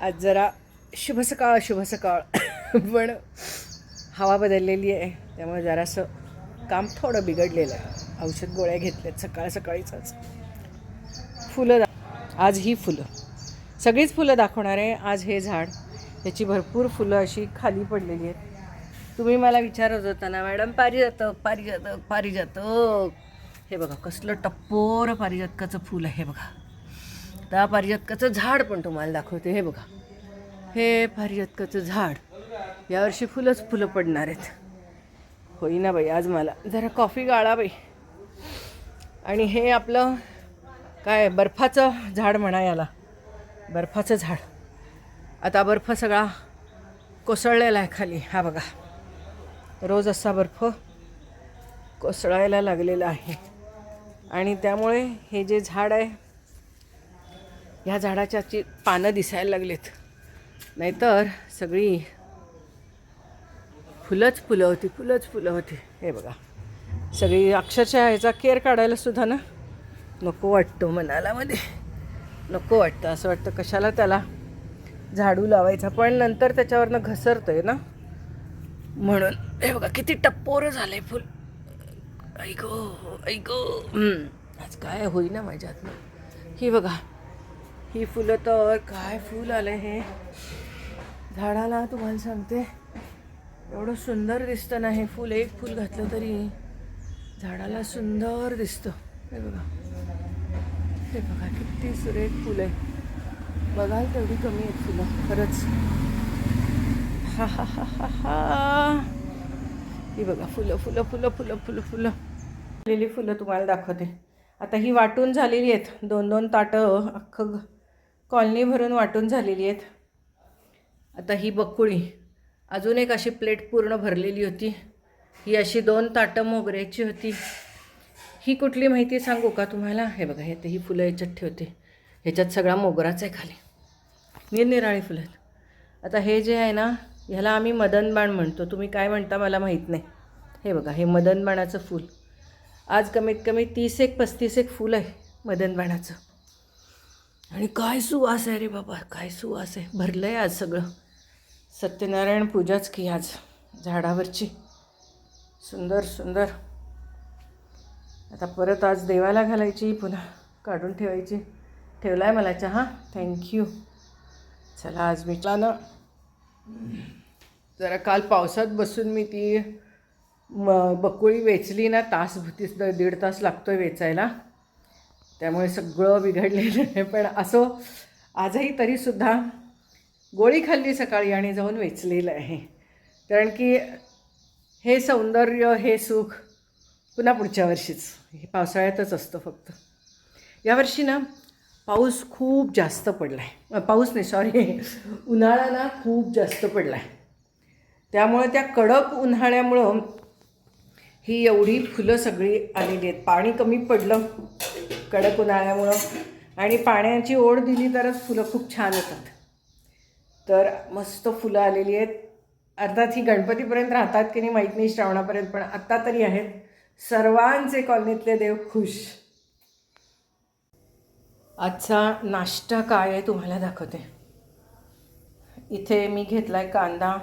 आज जरा शुभ सकाळ शुभ सकाळ पण हवा बदललेली आहे त्यामुळे जरासं काम थोडं बिघडलेलं आहे. औषध गोळ्या घेतल्यात सकाळ सकाळीच फुलं दा आज ही फुलं. सगळीच फुलं दाखवणार आहे. आज हे झाड त्याची भरपूर फुलं अशी खाली पडलेली आहेत. तुम्ही मला विचारत होता ना मॅडम पारिजातक पारिजातक पारिजातक. हे बघा कसलं टप्पोर पारिजातकाचं फूल आहे हे बघा. त्या पारिजातकाचं झाड पण तुम्हाला दाखवते. हे बघा. हे पारिजातकाचं झाड. यावर्षी फुलंच फुलं पडणार आहेत. होईना बाई आज मला. जरा कॉफी गाळा बाई. आणि हे आपलं काय बर्फाचं झाड म्हणा याला. बर्फाचं झाड. आता बर्फ सगळा कोसळलेला आहे खाली. हा बघा. रोज असा बर्फ कोसळायला लागलेला आहे. आणि त्यामुळे हे जे झाड आहे ह्या झाडाच्याची पानं दिसायला लागलेत. नाहीतर सगळी फुलंच फुलं होती फुलंच फुलं होती. हे बघा. सगळी अक्षरशः ह्याचा केअर काढायला सुद्धा ना नको वाटतो मनाला मध्ये. नको वाटतं. असं वाटतं कशाला त्याला झाडू लावायचा. पण नंतर त्याच्यावरनं घसरतं आहे ना. म्हणून हे बघा किती टप्पोरं झालं आहे फुल ऐको ऐको आज काय होईना माझ्यातनं. ही बघा. ही फुलं तर काय फूल आलं हे. झाडाला तुम्हाला सांगते एवढं सुंदर दिसतं ना हे फूल. एक फूल घातलं तरी झाडाला सुंदर दिसतं. हे बघा. हे बघा किती सुरेख फुलं आहे. बघाल तेवढी कमी आहेत फुलं खरंच. हा हा हा हा हा. ही बघा फुलं फुलं फुलं फुलं फुलं फुलं. लिली फुलं तुम्हाला दाखवते. आता ही वाटून झालेली आहेत. दोन दोन ताटं अख्खं कॉलनी भरून वाटून झालेली आहेत. आता ही बकुळी अजून एक अशी प्लेट पूर्ण भरलेली होती. ही अशी दोन ताटं मोगऱ्याची होती. ही कुठली माहिती सांगू का तुम्हाला? हे बघा हे ते ही फुलं याच्यात ठेवते. ह्याच्यात सगळा मोगराच आहे खाली. निरनिराळी फुलं आहेत. आता हे जे आहे ना ह्याला आम्ही मदनबाण म्हणतो. तुम्ही काय म्हणता मला माहीत नाही. हे बघा हे मदनबाणाचं फूल. आज कमीत कमी तीस एक पस्तीस एक फूल आहे मदनबाणाचं. आणि काय सुवास आहे रे बाबा काय सुवास आहे. भरलं आहे आज सगळं. सत्यनारायण पूजाच की आज झाडावरची. सुंदर सुंदर. आता परत आज देवाला घालायची पुन्हा काढून ठेवायची. ठेवला आहे मला चहा? थँक्यू चला आज मी ना. जरा काल पावसात बसून मी ती म बकुळी वेचली ना तास तीस दीड तास लागतो आहे वेचायला. त्यामुळे सगळं बिघडलेलं आहे. पण असो आजही तरीसुद्धा गोळी खाल्ली सकाळी आणि जाऊन वेचलेलं आहे. कारण की हे सौंदर्य हे सुख पुन्हा पुढच्या वर्षीच. हे पावसाळ्यातच असतं फक्त. यावर्षी ना पाऊस खूप जास्त पडला आहे पाऊस नाही सॉरी उन्हाळा ना खूप जास्त पडला आहे त्यामुळे त्या कडक उन्हाळ्यामुळं ही एवढी फुलं सगळी आलेली आहेत. पाणी कमी पडलं. कडक उन्हाळ्यामुळं. आणि पाण्याची ओढ दिली तरच फुलं खूप छान येतात. तर मस्त फुलं आलेली आहेत. अर्थात ही गणपतीपर्यंत राहतात की नाही माहीत नाही श्रावणापर्यंत पण आत्ता तरी आहेत. सर्वांचे कॉलनीतले देव खुश. आजचा नाश्ता काय आहे तुम्हाला दाखवते. इथे मी घेतला आहे कांदा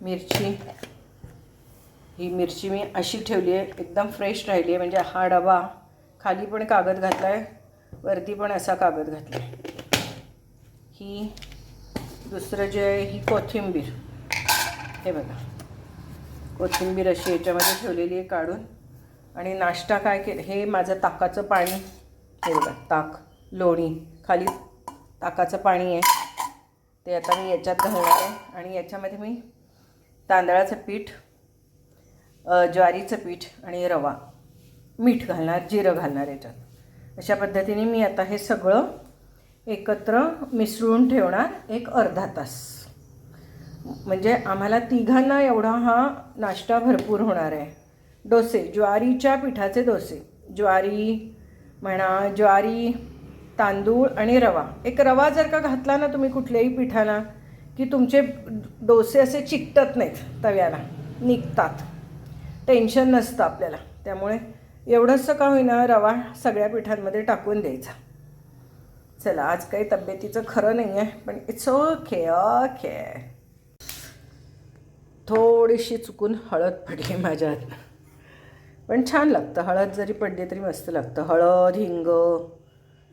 मिरची. ही मिरची मी अशी ठेवली आहे एकदम फ्रेश राहिली आहे. म्हणजे हा डबा खाली पण कागद घातला आहे वरती पण असा कागद घातला आहे ही दुसरं जे आहे ही कोथिंबीर. हे बघा. कोथिंबीर अशी याच्यामध्ये ठेवलेली आहे काढून. आणि नाश्ता काय केलं हे माझं ताकाचं पाणी. हे बघा ताक लोणी. खाली ताकाचं पाणी आहे. ते आता मी याच्यात घालणार आहे. आणि याच्यामध्ये मी तांदळाचं पीठ ज्वारीचं पीठ आणि रवा. मीठ घालणार जिरं घालणार याच्यात. अशा पद्धतीने मी आता हे सगळं एकत्र मिसळून ठेवणार एक अर्धा तास. म्हणजे आम्हाला तिघांना एवढा हा नाश्ता भरपूर होणार आहे. डोसे ज्वारीच्या पिठाचे डोसे. ज्वारी म्हणा ज्वारी तांदूळ आणि रवा. एक रवा जर का घातला ना तुम्ही कुठल्याही पिठाला की तुमचे डोसे असे चिकटत नाहीत तव्याला. निघतात. टेन्शन नसतं आपल्याला. त्यामुळे एवढंसं का होईना रवा सगळ्या पिठांमध्ये टाकून द्यायचा. चला आज काही तब्येतीचं खरं नाही आहे पण इट्स ओके ओके थोडीशी चुकून हळद पडली माझ्यात. पण छान लागतं हळद जरी पडली तरी मस्त लागतं. हळद हिंग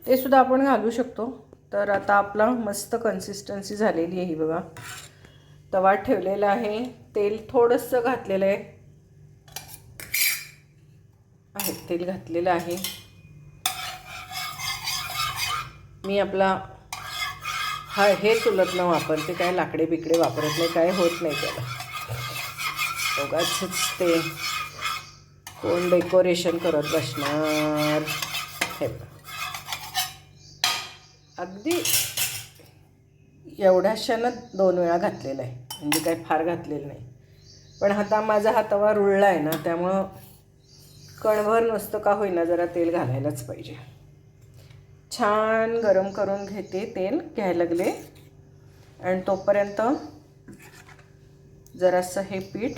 ते सुद्धा आपण घालू शकतो. तर आता आपला मस्त कन्सिस्टन्सी झालेली आहे ही बघा. तवा ठेवलेला आहे तेल थोडंसं घातलेलं आहे. आहे तेल घातलेलं आहे. मी आपला हा हे चुलत न वापरते काय लाकडे बिकडे वापरत नाही काय होत नाही त्याला. उगाचच ते कोण डेकोरेशन करत बसणार? हे अगदी एवढ्याशानं दोन वेळा घातलेलं आहे म्हणजे काय फार घातलेलं नाही. पण आता माझा हा तवा रुळला आहे ना त्यामुळं कणभर नसतं का होईना जरा तेल घालायलाच पाहिजे. छान गरम करून घेते तेल घ्यायला लागले. आणि तोपर्यंत जरासं हे पीठ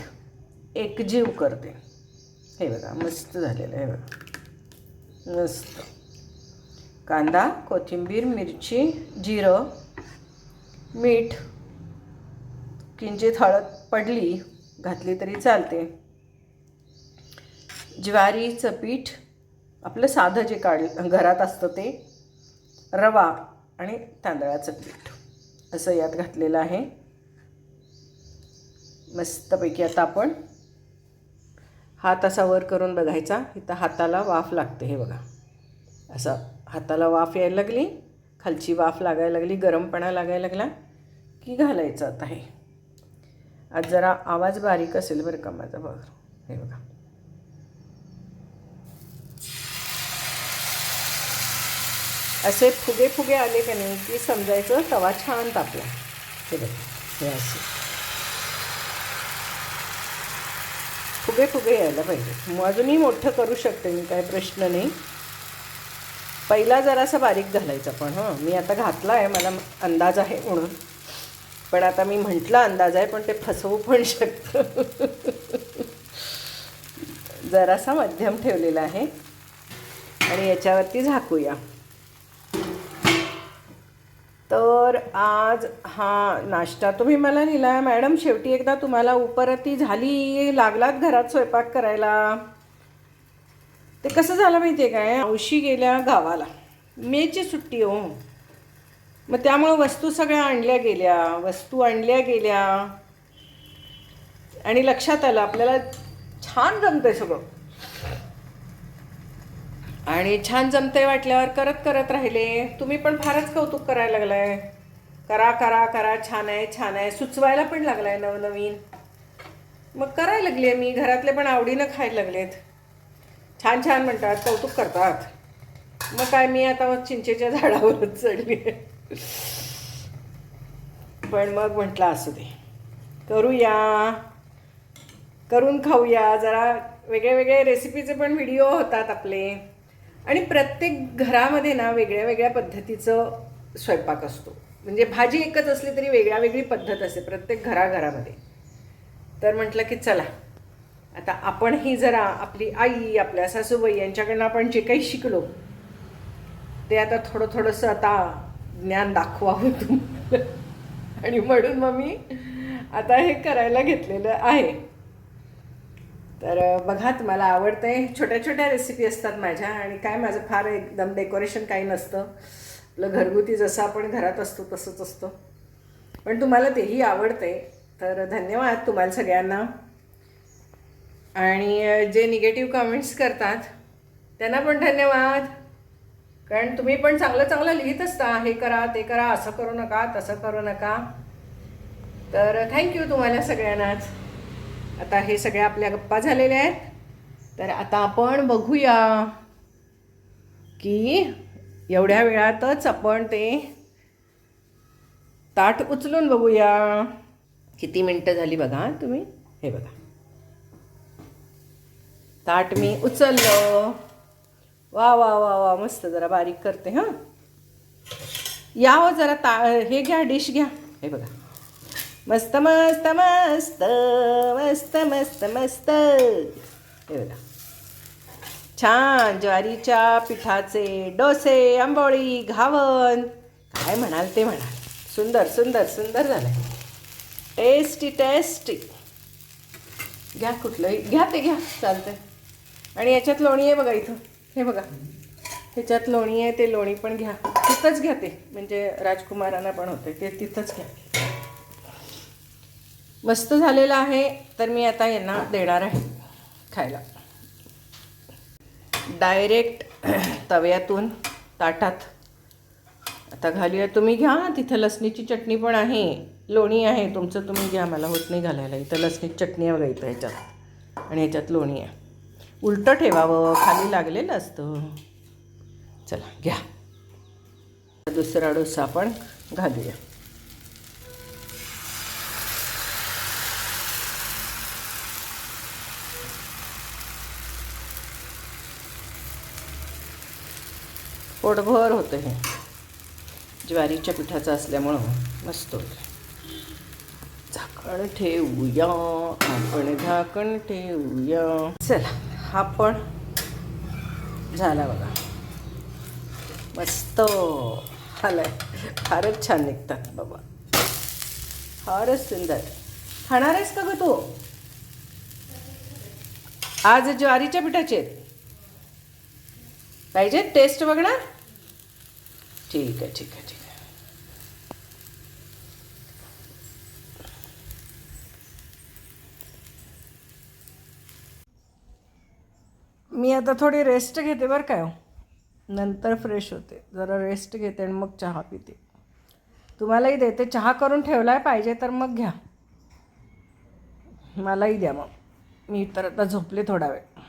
एकजीव करते. हे बघा मस्त झालेलं आहे बघा. मस्त. कांदा कोथिंबीर मिरची जिरं मीठ किंचित हळद पडली घातली तरी चालते. ज्वारीचं पीठ आपलं साधं जे काढ घरात असतं ते रवा आणि तांदळाचं पीठ. असं यात घातलेलं आहे. मस्तपैकी आता आपण हात असा वर करून बघायचा. इथं हाताला वाफ लागते हे बघा. असं हाताला वाफ यायला लागली खालची वाफ लागायला लागली गरमपणा लागायला लागला की घालायचं आता हे. आज जरा आवाज बारीक असेल बरं का माझा बघ. हे बघा. असे फुगे फुगे आले का नाही की समजायचं तवा छान तापला. हे बघ हे असे. फुगे फुगे यायला पाहिजे. मग अजूनही मोठं करू शकते मी काय प्रश्न नाही. पहिला जरासा बारीक घालायचा पण हां. मी आता घातला आहे मला अंदाज आहे म्हणून. पण आता मी म्हटलं अंदाज आहे पण ते फसवू पण शकतं. जरासा मध्यम ठेवलेला आहे. आणि याच्यावरती झाकूया. तर आज हा नाश्ता तुम्ही मला लिहिला मॅडम शेवटी एकदा तुम्हाला उपरती झाली. लागलात घरात स्वयंपाक करायला. ते कसं झालं माहिती आहे काय? औशी गेल्या गावाला. मेची सुट्टी हो. मग त्यामुळं वस्तू सगळ्या आणल्या गेल्या. वस्तू आणल्या गेल्या. आणि लक्षात आलं आपल्याला छान जमतंय सगळं. आणि छान जमतंय वाटल्यावर करत करत राहिले. तुम्ही पण फारच कौतुक करायला लागलाय. करा करा करा छान आहे छान आहे. सुचवायला पण लागलाय नवनवीन. मग करायला लागली मी. घरातले पण आवडीनं खायला लागलेत. छान छान म्हणतात कौतुक करतात. मग काय मी आता चिंचेच्या झाडावरच चढली पण मग म्हटलं असू दे. करूया. करून खाऊया. जरा वेगळे वेगळे रेसिपीचे पण व्हिडिओ होतात आपले. आणि प्रत्येक घरामध्ये ना वेगळ्या वेगळ्या पद्धतीचं स्वयंपाक असतो. म्हणजे भाजी एकच असली तरी वेगळ्या वेगळी पद्धत असते प्रत्येक घराघरामध्ये. तर म्हटलं की चला आता आपणही जरा आपली आई आपल्या सासूबाई यांच्याकडनं आपण जे काही शिकलो ते आता थोडं थोडंसं आता ज्ञान दाखवावं तुम्हाला. आणि म्हणून मग मी आता हे करायला घेतलेलं आहे. तर बघा तुम्हाला आवडते छोट्या छोट्या रेसिपी असतात माझ्या आणि काय माझं फार एकदम डेकोरेशन काही नसतं. आपलं घरगुती जसं आपण घरात असतो तसंच असतं. पण तुम्हाला तेही आवडते तर धन्यवाद तुम्हाला सगळ्यांना. आणि जे निगेटिव्ह कमेंट्स करतात त्यांना पण धन्यवाद. कारण तुम्ही पण चांगलं चांगलं लिहित असता. हे करा ते करा असं करू नका तसं करू नका. तर थँक्यू तुम्हाला सगळ्यांनाच. आता हे सगळ्या आपल्या गप्पा झालेल्या आहेत. तर आता आपण बघूया की एवढ्या वेळातच आपण ते ताट उचलून बघूया. किती मिनटं झाली बघा तुम्ही? हे बघा. ताट मी उचललं. वा वा वा वा मस्त जरा बारीक करते हां. या हो जरा ता हे घ्या डिश घ्या. हे बघा. मस्त मस्त मस्त मस्त मस्त मस्त. हे बघा. छान ज्वारीच्या पिठाचे डोसे आंबोळी घावन. काय म्हणाल ते म्हणाल. सुंदर सुंदर सुंदर झालं टेस्टी टेस्टी घ्या कुठलंही घ्या ते घ्या चालतंय. आणि याच्यात लोणी आहे बघा इथं. हे बघा. ह्याच्यात लोणी आहे ते लोणी पण घ्या. तिथंच घ्या ते. म्हणजे राजकुमारांना पण होते ते तिथंच घ्या. मस्त झालेलं आहे तर मी आता यांना देणार आहे खायला. डायरेक्ट तव्यातून ताटात. आता घालूया तुम्ही घ्या तिथं लसणीची चटणी पण आहे लोणी आहे तुमचं तुम्ही घ्या मला होत नाही घालायला इथं लसणीची चटणी आहे बघा इथं ह्याच्यात. आणि ह्याच्यात लोणी आहे. उलटं ठेवावं खाली लागलेलं असतं. चला घ्या. दुसरा डोसा आपण घालूया. पोटभर होतं हे. ज्वारीच्या पिठाचं असल्यामुळं मस्त होतं. झाकण ठेवूया. आपण झाकण ठेवूया. चला हा पण झाला बघा. मस्त. आलाय. फारच छान निघतात बाबा. फारच सुंदर. खाणार आहेस का ग तू? आज ज्वारीच्या पिठाचे आहेत. पाहिजे? टेस्ट बघणार? ठीक आहे ठीक आहे ठीक आहे. मी आता थोडी रेस्ट घेते बरं काय हो. नंतर फ्रेश होते. जरा रेस्ट घेते आणि मग चहा पिते. तुम्हालाही देते. चहा करून ठेवलाय पाहिजे तर मग घ्या. मलाही द्या मग. मी तर आता झोपले थोडा वेळ.